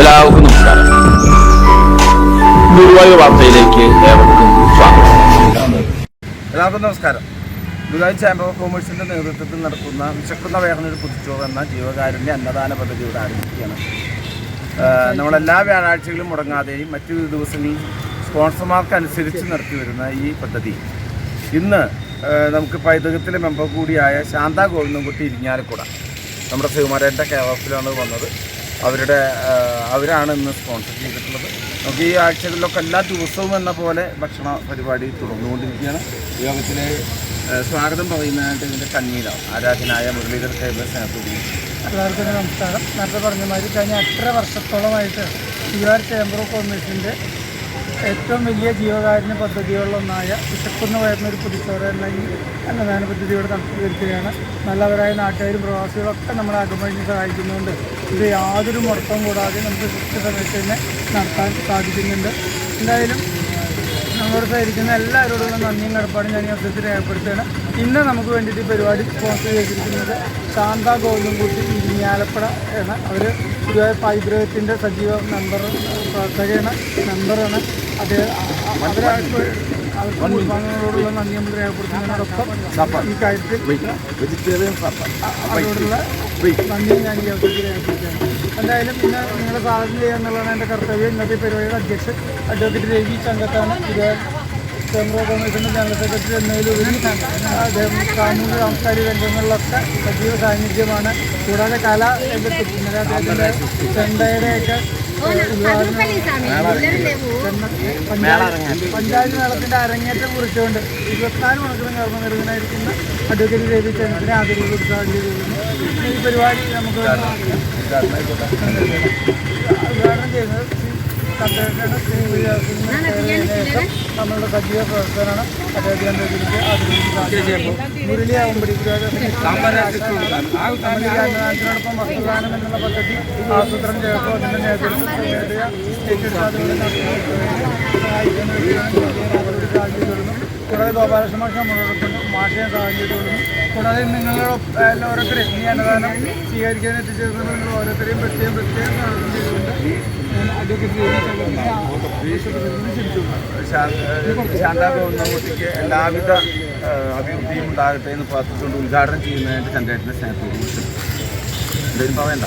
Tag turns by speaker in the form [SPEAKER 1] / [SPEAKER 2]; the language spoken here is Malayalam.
[SPEAKER 1] എല്ലാവർക്കും നമസ്കാരം. ഗുരുവായൂർ വാർത്തയിലേക്ക് ഏവർക്കും സ്വാഗതം.
[SPEAKER 2] എല്ലാവർക്കും നമസ്കാരം. ഗുരുവായൂർ ചാമ്പർ ഓഫ് കോമേഴ്സിന്റെ നേതൃത്വത്തിൽ നടത്തുന്ന വിശക്കുന്ന വേഗനൊരു പുതുച്ചോറ് എന്ന ജീവകാരുണ്യ അന്നദാന പദ്ധതിയുടെ ആരംഭിക്കുകയാണ്. നമ്മളെല്ലാ വ്യാഴാഴ്ചകളും മുടങ്ങാതെയും മറ്റു ദിവസങ്ങളിൽ സ്പോൺസർമാർക്കനുസരിച്ച് നടത്തി വരുന്ന ഈ പദ്ധതി. ഇന്ന് നമുക്ക് പൈതൃകത്തിലെ മെമ്പർ കൂടിയായ ശാന്ത ഗോവിന്ദൻകുട്ടി ഇരിഞ്ഞാലക്കുട നമ്മുടെ ശ്രീകുമാരന്റെ ഓഫിലാണ് വന്നത്. അവരുടെ അവരാണ് ഇന്ന് സ്പോൺസർ ചെയ്തിട്ടുള്ളത്. നമുക്ക് ഈ ആഴ്ചകളിലൊക്കെ എല്ലാ ദിവസവും എന്ന പോലെ ഭക്ഷണ പരിപാടി തുടർന്നുകൊണ്ടിരിക്കുകയാണ്. യോഗത്തിലെ സ്വാഗതം പറയുന്നതായിട്ട് ഇതിന്റെ കണ്ണീരാണ് ആരാധനായ മുരളീധർ കൈബർ സ്നേഹത്തോടി
[SPEAKER 3] എല്ലാവർക്കും നമസ്കാരം. നേരത്തെ പറഞ്ഞ മാതിരി കഴിഞ്ഞ അത്ര വർഷത്തോളമായിട്ട് യുആർ ചേംബർ കോമേഴ്സിന്റെ ഏറ്റവും വലിയ ജീവകാരുണ്യ പദ്ധതികളിലൊന്നായ വിശക്കുന്ന വരുന്നൊരു പുതുച്ചോറ് എന്ന ഈ അന്നദാന പദ്ധതിയോട് നടത്തി വരികയാണ് നല്ലവരായ നാട്ടുകാരും പ്രവാസികളൊക്കെ നമ്മളെ അകമഴിഞ്ഞ് സഹായിക്കുന്നുണ്ട് ഇത് യാതൊരു മുടക്കവും കൂടാതെ നമുക്ക് കൃത്യസമയത്ത് തന്നെ നടത്താൻ സാധിക്കുന്നുണ്ട്. എന്തായാലും നമ്മളോട് സഹകരിക്കുന്ന എല്ലാവരോടുള്ള നന്ദിയും കടപ്പാടും ഞാൻ ഈ അവസരത്തിൽ രേഖപ്പെടുത്തുകയാണ്. ഇന്ന് നമുക്ക് വേണ്ടിയിട്ട് പരിപാടി സ്പോൺസർ ചെയ്തിരിക്കുന്നത് ശാന്ത ഗോവിന്ദൻകുട്ടി ഇരിഞ്ഞാലപ്പുഴ എന്ന അവർ ഗുരുവായൂർ പൈതൃകത്തിന്റെ സജീവ മെമ്പർ പ്രവർത്തകയാണ് മെമ്പറാണ് അത് അവർക്ക് അവർക്ക് കുടുംബാംഗങ്ങളോടുള്ള നന്ദി നമ്മൾ രേഖപ്പെടുത്തുന്നതിനോടൊപ്പം ഈ കാര്യത്തിൽ
[SPEAKER 2] വെജിറ്റേറിയൻ
[SPEAKER 3] അവരോടുള്ള നന്ദി ഞാൻ ഈ അവസരത്തിൽ രേഖപ്പെടുത്തുകയാണ് എന്തായാലും ഇന്ന് നിങ്ങളെ സ്വാഗതം ചെയ്യുക എന്നുള്ളതാണ് എന്റെ കർത്തവ്യം. ഇന്നത്തെ പരിപാടിയുടെ അധ്യക്ഷൻ അഡ്വക്കേറ്റ് രവി ചങ്കത്താണ്. ഇത് കേന്ദ്ര കമ്മീഷന്റെ ജനറൽ സെക്രട്ടറി എന്നതിലുപരി അദ്ദേഹം സാമൂഹിക സാംസ്കാരിക രംഗങ്ങളിലൊക്കെ സജീവ സാന്നിധ്യമാണ്. കൂടാതെ കലാ രംഗത്ത് അദ്ദേഹത്തിന്റെ ചെണ്ടയുടെയൊക്കെ പഞ്ചായത്ത് മേളത്തിന്റെ അരങ്ങേറ്റം കുറിച്ചുകൊണ്ട് ഇരുപത്തിനാല് മണിക്കൂറും കർമ്മ നിർവഹണമായിരിക്കുന്ന അഡ്വക്കേറ്റ് രവി ചന്ദ്രനെ ആദരവ് ഈ പരിപാടി നമുക്ക് ഉദ്ഘാടനം. ചെയ്യുന്നത് നമ്മളുടെ സജീവ പ്രവർത്തനമാണ് അദ്ദേഹത്തിന്റെ ഇതിലേക്ക് വസ്ത്രദാനം എന്നുള്ള പദ്ധതി ആസൂത്രണം ചെയ്തപ്പോൾ അതിന്റെ നേതൃത്വം നേടിയ ഏറ്റെടുക്കാതെ സഹായിക്കുന്നു കൂടാതെ ഗോപാലകൃഷ്ണ മാഷ നമ്മളോടൊപ്പം സഹായം ചെയ്തുകൊള്ളുന്നു കൂടാതെ നിങ്ങളുടെ ഓരോരുത്തരെയും ഈ അന്നദാനം സ്വീകരിക്കാൻ എത്തിച്ചേർന്നത് നിങ്ങൾ ഓരോരുത്തരെയും പ്രത്യേകം പ്രത്യേകം സ്വാഗതം ചെയ്തുകൊണ്ട്
[SPEAKER 2] ശാന്ത ഗോവിന്ദൻകുട്ടിക്ക് എല്ലാവിധ അഭിവൃദ്ധിയും ഉണ്ടാകട്ടെ എന്ന് പ്രാർത്ഥിച്ചുകൊണ്ട് ഉദ്ഘാടനം ചെയ്യുന്നതിന്റെ ചന്ദ്രേട്ടന്റെ സ്നേഹത്തോട് എന്തെങ്കിലും പറയണ്ട.